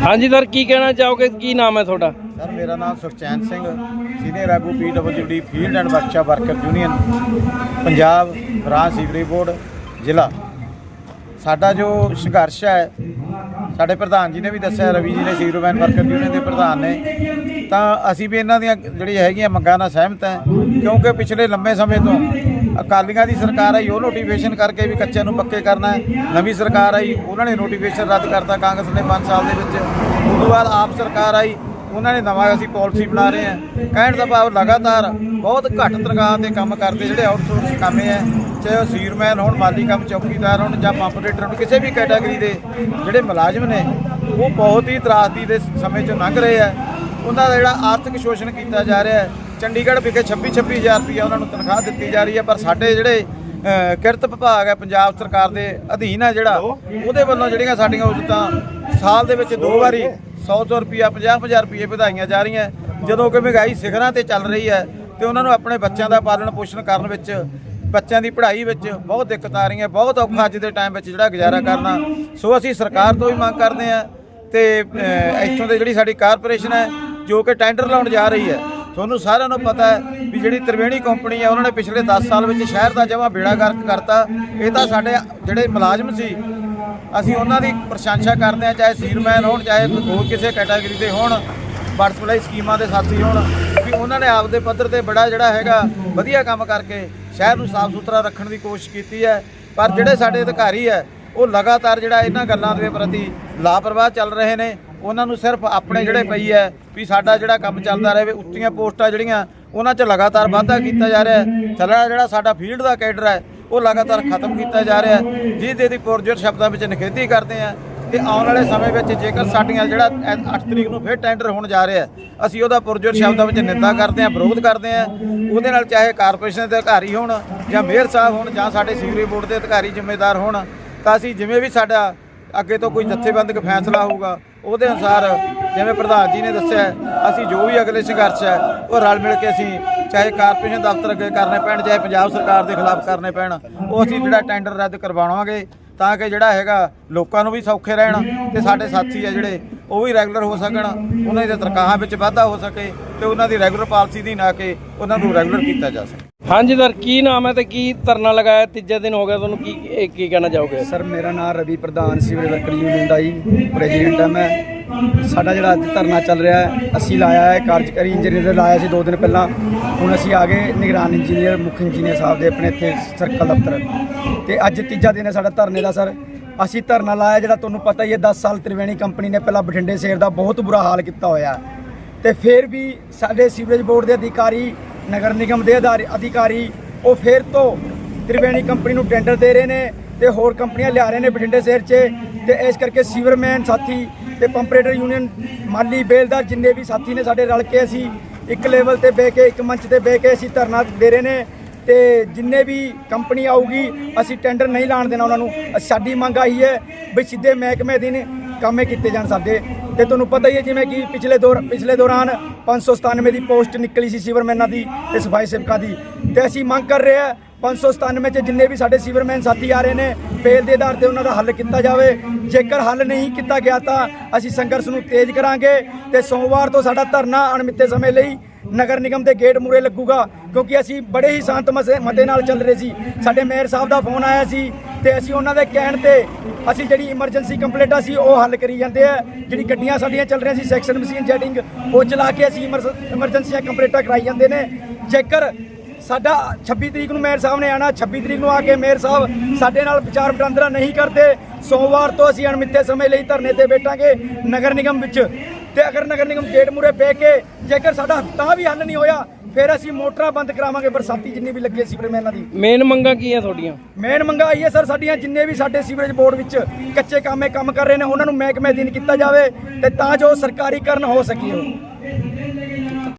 ਹਾਂਜੀ ਸਰ, ਕੀ ਕਹਿਣਾ ਚਾਹੋਗੇ? ਕੀ ਨਾਮ ਹੈ ਤੁਹਾਡਾ? ਸਰ, ਮੇਰਾ ਨਾਮ ਸੁਖਚੈਨ ਸਿੰਘ, ਸੀਨੀਅਰ ਆਗੂ PWD field and workshop worker union, Punjab Raj sewerage board, ਜ਼ਿਲ੍ਹਾ। ਸਾਡਾ ਜੋ ਸੰਘਰਸ਼ ਹੈ, ਸਾਡੇ ਪ੍ਰਧਾਨ ਜੀ ਨੇ ਵੀ ਦੱਸਿਆ, ਰਵੀ ਜੀ ਨੇ ਸੀਵਰਮੈਨ ਵਰਕਰ ਯੂਨੀਅਨ ਦੇ ਪ੍ਰਧਾਨ ਨੇ, ਤਾਂ ਅਸੀਂ ਵੀ ਇਹਨਾਂ ਦੀਆਂ ਜਿਹੜੀਆਂ ਹੈਗੀਆਂ ਮੰਗਾਂ ਨਾਲ ਸਹਿਮਤ ਹਾਂ, ਕਿਉਂਕਿ ਪਿਛਲੇ ਲੰਬੇ ਸਮੇਂ ਤੋਂ ਅਕਾਲੀਆਂ ਦੀ ਸਰਕਾਰ ਆਈ, ਉਹ ਨੋਟੀਫਿਕੇਸ਼ਨ ਕਰਕੇ ਵੀ ਕੱਚਿਆਂ ਨੂੰ ਪੱਕੇ ਕਰਨਾ ਹੈ। ਨਵੀਂ ਸਰਕਾਰ ਆਈ, ਉਹਨਾਂ ਨੇ ਨੋਟੀਫਿਕੇਸ਼ਨ ਰੱਦ ਕਰਤਾ ਕਾਂਗਰਸ ਨੇ 5 ਸਾਲ ਦੇ ਵਿੱਚ। ਉਸ ਤੋਂ ਬਾਅਦ ਆਪ ਸਰਕਾਰ ਆਈ, ਉਹਨਾਂ ਨੇ ਨਵਾਂ ਅਸੀਂ ਪਾਲਿਸੀ ਬਣਾ ਰਹੇ ਹਾਂ। ਕਹਿਣ ਦਾ ਭਾਵ ਲਗਾਤਾਰ ਬਹੁਤ ਘੱਟ ਤਨਖਾਹ ਤੇ ਕੰਮ ਕਰਦੇ ਜਿਹੜੇ ਆਊਟਸੋਰਸ ਕਾਮੇ ਹੈ, ਚਾਹੇ ਉਹ ਸੀਰਮੈਨ ਹੋਣ ਮਾਲੀ ਕੰਮ ਚੌਕੀਦਾਰ ਹੋਣ ਜਾਂ ਪੰਪ ਆਪਰੇਟਰ ਹੋਣ, ਕਿਸੇ ਵੀ ਕੈਟਾਗਰੀ ਦੇ ਜਿਹੜੇ ਮੁਲਾਜ਼ਮ ਨੇ, ਉਹ ਬਹੁਤ ਹੀ ਤਰਾਸਦੀ ਦੇ ਸਮੇਂ ਚੋਂ ਲੰਘ ਰਹੇ ਆ ਉਹਨਾਂ ਦਾ ਜਿਹੜਾ ਆਰਥਿਕ ਸ਼ੋਸ਼ਣ ਕੀਤਾ ਜਾ ਰਿਹਾ ਹੈ, ਚੰਡੀਗੜ੍ਹ ਵਿਖੇ 26 26000 ਰੁਪਏ ਉਹਨਾਂ ਨੂੰ ਤਨਖਾਹ ਦਿੱਤੀ ਜਾ ਰਹੀ ਹੈ, ਪਰ ਸਾਡੇ ਜਿਹੜੇ ਕਿਰਤ ਵਿਭਾਗ ਹੈ, ਪੰਜਾਬ ਸਰਕਾਰ ਦੇ ਅਧੀਨ ਹੈ ਜਿਹੜਾ, ਉਹਦੇ ਵੱਲੋਂ ਜਿਹੜੀਆਂ ਸਾਡੀਆਂ ਉਜਤਾਂ, ਸਾਲ ਦੇ ਵਿੱਚ ਦੋ ਵਾਰੀ 100 100 ਰੁਪਿਆ 50 50 ਰੁਪਏ ਵਧਾਈਆਂ ਜਾ ਰਹੀਆਂ, ਜਦੋਂ ਕਿ ਮਹਿੰਗਾਈ ਸਿਖਰਾਂ ਤੇ ਚੱਲ ਰਹੀ ਹੈ, ਤੇ ਉਹਨਾਂ ਨੂੰ ਆਪਣੇ ਬੱਚਿਆਂ ਦਾ ਪਾਲਣ ਪੋਸ਼ਣ ਕਰਨ ਵਿੱਚ, ਬੱਚਿਆਂ ਦੀ ਪੜ੍ਹਾਈ ਵਿੱਚ ਬਹੁਤ ਦਿੱਕਤ ਆ ਰਹੀ ਹੈ ਬਹੁਤ ਔਖਾ ਅੱਜ ਦੇ ਟਾਈਮ ਵਿੱਚ ਜਿਹੜਾ ਗੁਜ਼ਾਰਾ ਕਰਨਾ। ਸੋ ਅਸੀਂ ਸਰਕਾਰ ਤੋਂ ਵੀ ਮੰਗ ਕਰਦੇ ਹਾਂ, ਤੇ ਇੱਥੋਂ ਦੇ ਜਿਹੜੀ ਸਾਡੀ ਕਾਰਪੋਰੇਸ਼ਨ ਹੈ ਜੋ ਕਿ ਟੈਂਡਰ ਲਾਉਣ ਜਾ ਰਹੀ ਹੈ। ਤੁਹਾਨੂੰ ਸਾਰਿਆਂ ਨੂੰ ਪਤਾ ਹੈ ਵੀ ਜਿਹੜੀ ਤ੍ਰਿਵੇਣੀ ਕੰਪਨੀ ਹੈ, ਉਹਨਾਂ ਨੇ ਪਿਛਲੇ 10 ਸਾਲ ਵਿੱਚ ਸ਼ਹਿਰ ਦਾ ਜਮਾ ਬੇੜਾ ਗਰਕ ਕਰਤਾ। ਇਹ ਤਾਂ ਸਾਡੇ ਜਿਹੜੇ ਮੁਲਾਜ਼ਮ ਸੀ, ਅਸੀਂ ਉਹਨਾਂ ਦੀ ਪ੍ਰਸ਼ੰਸਾ ਕਰਦੇ ਹਾਂ, ਚਾਹੇ ਸੀਰਮੈਨ ਹੋਣ, ਚਾਹੇ ਹੋਰ ਕਿਸੇ ਕੈਟਾਗਰੀ ਦੇ ਹੋਣ ਵਾਟਰ ਸਪਲਾਈ ਸਕੀਮਾਂ ਦੇ ਸਾਥੀ ਹੋਣ, ਵੀ ਉਹਨਾਂ ਨੇ ਆਪਦੇ ਪੱਧਰ ਤੇ ਬੜਾ ਜਿਹੜਾ ਹੈਗਾ, ਵਧੀਆ ਕੰਮ ਕਰਕੇ ਸ਼ਹਿਰ ਨੂੰ ਸਾਫ਼ ਸੁਥਰਾ ਰੱਖਣ ਦੀ ਕੋਸ਼ਿਸ਼ ਕੀਤੀ ਹੈ। ਪਰ ਜਿਹੜੇ ਸਾਡੇ ਅਧਿਕਾਰੀ ਹੈ, ਉਹ ਲਗਾਤਾਰ ਜਿਹੜਾ ਇਹਨਾਂ ਗੱਲਾਂ ਦੇ ਪ੍ਰਤੀ ਲਾਪਰਵਾਹ ਚੱਲ ਰਹੇ ਨੇ। ਉਹਨਾਂ ਨੂੰ ਸਿਰਫ ਆਪਣੇ ਜਿਹੜੇ ਪਈ ਹੈ ਵੀ ਸਾਡਾ ਜਿਹੜਾ ਕੰਮ ਚੱਲਦਾ ਰਹੇ ਉੱਚੀਆਂ ਪੋਸਟਾਂ ਜਿਹੜੀਆਂ ਉਹਨਾਂ 'ਚ ਲਗਾਤਾਰ ਵਾਧਾ ਕੀਤਾ ਜਾ ਰਿਹਾ ਹੈ। ਚੱਲਣਾ ਜਿਹੜਾ ਸਾਡਾ ਫੀਲਡ ਦਾ ਕੈਡਰ ਹੈ, ਉਹ ਲਗਾਤਾਰ ਖਤਮ ਕੀਤਾ ਜਾ ਰਿਹਾ ਹੈ। ਜਿਹਦੇ ਦੀ ਪੁਰਜੋਰ ਸ਼ਬਦਾਂ ਵਿੱਚ ਨਿਖੇਧੀ ਕਰਦੇ ਆ ਤੇ ਆਉਣ ਵਾਲੇ ਸਮੇਂ ਵਿੱਚ ਜੇਕਰ ਸਾਡੀਆਂ ਜਿਹੜਾ 8 ਤਰੀਕ ਨੂੰ ਫਿਰ ਟੈਂਡਰ ਹੋਣ ਜਾ ਰਿਹਾ ਅਸੀਂ ਉਹਦਾ ਪੁਰਜੋਰ ਸ਼ਬਦਾਂ ਵਿੱਚ ਨਿੰਦਾ ਕਰਦੇ ਹਾਂ, ਵਿਰੋਧ ਕਰਦੇ ਹਾਂ। ਉਹਦੇ ਨਾਲ ਚਾਹੇ ਕਾਰਪੋਰੇਸ਼ਨ ਦੇ ਅਧਿਕਾਰੀ ਹੋਣ ਜਾਂ ਮੇਅਰ ਸਾਹਿਬ ਹੋਣ ਜਾਂ ਸਾਡੇ ਸੀਵਰੇਜ ਬੋਰਡ ਦੇ ਅਧਿਕਾਰੀ ਜ਼ਿੰਮੇਦਾਰ ਹੋਣ, ਤਾਂ ਅਸੀਂ ਜਿਵੇਂ ਵੀ ਸਾਡਾ ਅੱਗੇ ਤੋਂ ਕੋਈ ਜਥੇਬੰਦਕ ਫੈਸਲਾ ਹੋਊਗਾ, ਉਹਦੇ ਅਨੁਸਾਰ ਜਿਵੇਂ ਪ੍ਰਧਾਨ ਜੀ ਨੇ ਦੱਸਿਆ, ਅਸੀਂ ਜੋ ਵੀ ਅਗਲੇ ਸੰਘਰਸ਼ ਹੈ, ਉਹ ਰਲ ਮਿਲ ਕੇ ਅਸੀਂ ਚਾਹੇ ਕਾਰਪੋਰੇਸ਼ਨ ਦਫ਼ਤਰ ਅੱਗੇ ਕਰਨੇ ਪੈਣ, ਚਾਹੇ ਪੰਜਾਬ ਸਰਕਾਰ ਦੇ ਖਿਲਾਫ ਕਰਨੇ ਪੈਣ, ਉਹ ਅਸੀਂ ਜਿਹੜਾ ਟੈਂਡਰ ਰੱਦ ਕਰਵਾਵਾਂਗੇ, ਤਾਂ ਕਿ ਜਿਹੜਾ ਹੈਗਾ ਲੋਕਾਂ ਨੂੰ ਵੀ ਸੌਖੇ ਰਹਿਣ ਤੇ ਸਾਡੇ ਸਾਥੀ ਆ ਜਿਹੜੇ, ਉਹ ਵੀ ਰੈਗੂਲਰ ਹੋ ਸਕਣ, ਉਹਨਾਂ ਦੀ ਤਨਖਾਹਾਂ ਵਿੱਚ ਵਾਧਾ ਹੋ ਸਕੇ ਤੇ ਉਹਨਾਂ ਦੀ ਰੈਗੂਲਰ ਪਾਲਿਸੀ ਦੀ ਨਾ ਕਿ ਉਹਨਾਂ ਨੂੰ ਰੈਗੂਲਰ ਕੀਤਾ ਜਾ ਸਕੇ। ਹਾਂਜੀ ਸਰ, ਕੀ ਨਾਮ ਹੈ ਤੇ ਕੀ ਧਰਨਾ ਲਗਾਇਆ? ਤੀਜੇ ਦਿਨ ਹੋ ਗਿਆ ਤੁਹਾਨੂੰ, ਕੀ, ਇਹ ਕੀ ਕਹਿਣਾ ਚਾਹੋਗੇ? ਸਰ, ਮੇਰਾ ਨਾਮ ਰਵੀ ਪ੍ਰਧਾਨ ਸੀਵਰੇਜ ਵਰਕਰ ਯੂਨੀਅਨ ਦਾ ਜੀ ਪ੍ਰੈਜ਼ੀਡੈਂਟ ਹਾਂ ਮੈਂ। ਸਾਡਾ ਜਿਹੜਾ ਅੱਜ ਧਰਨਾ ਚੱਲ ਰਿਹਾ ਹੈ, ਅਸੀਂ ਲਾਇਆ ਹੈ, ਕਾਰਜਕਾਰੀ ਇੰਜੀਨੀਅਰ ਦੇ ਲਾਇਆ ਸੀ ਦੋ ਦਿਨ ਪਹਿਲਾਂ। ਹੁਣ ਅਸੀਂ ਆ ਗਏ, ਨਿਗਰਾਨ ਇੰਜੀਨੀਅਰ ਮੁੱਖ ਇੰਜੀਨੀਅਰ ਸਾਹਿਬ ਦੇ ਆਪਣੇ ਇੱਥੇ ਸਰਕਲ ਦਫ਼ਤਰ। ਤੇ ਅੱਜ ਤੀਜਾ ਦਿਨ ਹੈ ਸਾਡਾ ਧਰਨੇ ਦਾ, ਸਰ। ਅਸੀਂ ਧਰਨਾ ਲਾਇਆ, ਜਿਹੜਾ ਤੁਹਾਨੂੰ ਪਤਾ ਹੀ ਹੈ 10 ਸਾਲ ਤ੍ਰਿਵੇਣੀ ਕੰਪਨੀ ਨੇ ਪਹਿਲਾਂ ਬਠਿੰਡੇ ਸ਼ਹਿਰ ਦਾ ਬਹੁਤ ਬੁਰਾ ਹਾਲ ਕੀਤਾ ਹੋਇਆ। ਹੈ। ਤੇ ਫਿਰ ਵੀ ਸਾਡੇ ਸੀਵਰੇਜ ਬੋਰਡ ਦੇ ਅਧਿਕਾਰੀ ਨਗਰ ਨਿਗਮ ਦੇ ਅਧਾਰ- ਅਧਿਕਾਰੀ ਉਹ ਫਿਰ ਤੋਂ ਤ੍ਰਿਵੇਣੀ ਕੰਪਨੀ ਨੂੰ ਟੈਂਡਰ ਦੇ ਰਹੇ ਨੇ ਤੇ ਹੋਰ ਕੰਪਨੀਆਂ ਲਿਆ ਰਹੇ ਨੇ ਬਠਿੰਡੇ ਸ਼ਹਿਰ 'ਚ ਤੇ ਇਸ ਕਰਕੇ ਸੀਵਰਮੈਨ ਸਾਥੀ ਤੇ ਪੰਪਰੇਟਰ ਯੂਨੀਅਨ ਮਾਲੀ ਬੇਲਦਾਰ ਜਿੰਨੇ ਵੀ ਸਾਥੀ ਨੇ ਸਾਡੇ ਰਲ ਕੇ ਅਸੀਂ ਇੱਕ ਲੈਵਲ ਤੇ ਬਹਿ ਕੇ, ਇੱਕ ਮੰਚ ਤੇ ਬਹਿ ਕੇ ਅਸੀਂ ਧਰਨਾ ਦੇ ਰਹੇ ਨੇ ਤੇ ਜਿੰਨੇ ਵੀ ਕੰਪਨੀ ਆਊਗੀ, ਅਸੀਂ ਟੈਂਡਰ ਨਹੀਂ ਲਾਣ ਦੇਣਾ ਉਹਨਾਂ ਨੂੰ। ਸਾਡੀ ਮੰਗ ਆਹੀ ਹੈ ਵੀ ਸਿੱਧੇ ਮਹਿਕਮੇ ਦਿਨ ਕੰਮੇ ਕੀਤੇ ਜਾਣ ਸਾਡੇ। ਤੇ ਤੁਹਾਨੂੰ ਪਤਾ ਹੀ ਹੈ ਜਿਵੇਂ ਕਿ ਪਿਛਲੇ ਦੌਰ ਪਿਛਲੇ ਦੌਰਾਨ 597 ਦੀ ਪੋਸਟ ਨਿਕਲੀ ਸੀ ਸੀਵਰਮੈਨਾਂ ਦੀ ਤੇ ਸਫ਼ਾਈ ਸੇਵਕਾਂ ਦੀ। ਤੇ ਅਸੀਂ ਮੰਗ ਕਰ ਰਹੇ ਹਾਂ 597 ਚ ਜਿੰਨੇ ਵੀ ਸਾਡੇ ਸੀਵਰਮੈਨ ਸਾਥੀ ਆ ਰਹੇ ਨੇ, ਫੇਲ ਦੇ ਆਧਾਰ ਤੇ ਉਹਨਾਂ ਦਾ ਹੱਲ ਕੀਤਾ ਜਾਵੇ। ਜੇਕਰ ਹੱਲ ਨਹੀਂ ਕੀਤਾ ਗਿਆ ਤਾਂ ਅਸੀਂ ਸੰਘਰਸ਼ ਨੂੰ ਤੇਜ਼ ਕਰਾਂਗੇ ਤੇ ਸੋਮਵਾਰ ਤੋਂ ਸਾਡਾ ਧਰਨਾ ਅਣਮਿੱਥੇ ਸਮੇਂ ਲਈ ਨਗਰ ਨਿਗਮ ਦੇ ਗੇਟ ਮੂਰੇ ਲੱਗੂਗਾ, ਕਿਉਂਕਿ ਅਸੀਂ ਬੜੇ ਹੀ ਸ਼ਾਂਤ ਮਸੇ- ਮਤੇ ਨਾਲ ਚੱਲ ਰਹੇ ਸੀ। ਸਾਡੇ ਮੇਅਰ ਸਾਹਿਬ ਦਾ ਫੋਨ ਆਇਆ ਸੀ ਤੇ ਅਸੀਂ ਉਹਨਾਂ ਦੇ ਕਹਿਣ ਤੇ ਅਸੀਂ ਜਿਹੜੀ ਇਮਰਜੈਂਸੀ ਕੰਪਲੇਂਟਾਂ ਸੀ ਉਹ ਹੱਲ ਕਰੀ ਜਾਂਦੇ ਆ। ਜਿਹੜੀ ਗੱਡੀਆਂ ਸਾਡੀਆਂ ਚੱਲ ਰਹੀਆਂ ਸੀ ਸੈਕਸ਼ਨ ਮਸ਼ੀਨ ਜੈਟਿੰਗ ਉਹ ਚਲਾ ਕੇ ਅਸੀਂ ਇਮਰਜੈਂਸੀਆਂ ਕੰਪਲੇਂਟਾਂ ਕਰਾਈ ਜਾਂਦੇ ਨੇ। ਜੇਕਰ ਸਾਡਾ 26 ਤਰੀਕ ਨੂੰ ਮੇਅਰ ਸਾਹਿਬ ਨੇ ਆਣਾ 26 ਤਰੀਕ ਨੂੰ ਆ ਕੇ ਮੇਅਰ ਸਾਹਿਬ ਸਾਡੇ ਨਾਲ ਵਿਚਾਰ ਵਟਾਂਦਰਾ ਨਹੀਂ ਕਰਦੇ, ਸੋਮਵਾਰ ਤੋਂ ਅਸੀਂ ਅਣਮਿੱਥੇ ਸਮੇਂ ਲਈ ਧਰਨੇ ਤੇ ਬੈਠਾਂਗੇ, ਨਗਰ ਨਿਗਮ ਵਿੱਚ। ਤੇ ਅਗਰ ਨਗਰ ਨਿਗਮ ਗੇਟ ਮੂਰੇ ਬਹਿ ਕੇ ਜੇਕਰ ਸਾਡਾ ਤਾਂ ਵੀ ਹੱਲ ਨਹੀਂ ਹੋਇਆ ਫਿਰ ਅਸੀਂ ਮੋਟਰਾਂ ਬੰਦ ਕਰਾਵਾਂਗੇ ਬਰਸਾਤੀ ਜਿੰਨੀ ਵੀ ਲੱਗੇ ਸੀਵਰਮੈਨਾਂ ਦੀ। ਮੇਨ ਮੰਗਾਂ ਕੀ ਹੈ ਤੁਹਾਡੀਆਂ? ਮੇਨ ਮੰਗਾ ਆਈ ਹੈ ਸਰ ਸਾਡੀਆਂ ਜਿੰਨੇ ਵੀ ਸਾਡੇ ਸੀਵਰੇਜ ਬੋਰਡ ਵਿੱਚ ਕੱਚੇ ਕਾਮੇ ਕੰਮ ਕਰ ਰਹੇ ਨੇ ਉਹਨਾਂ ਨੂੰ ਮਹਿਕਮੇ ਅਧੀਨ ਕੀਤਾ ਜਾਵੇ ਤੇ ਤਾਂ ਜੋ ਸਰਕਾਰੀਕਰਨ ਹੋ ਸਕੇ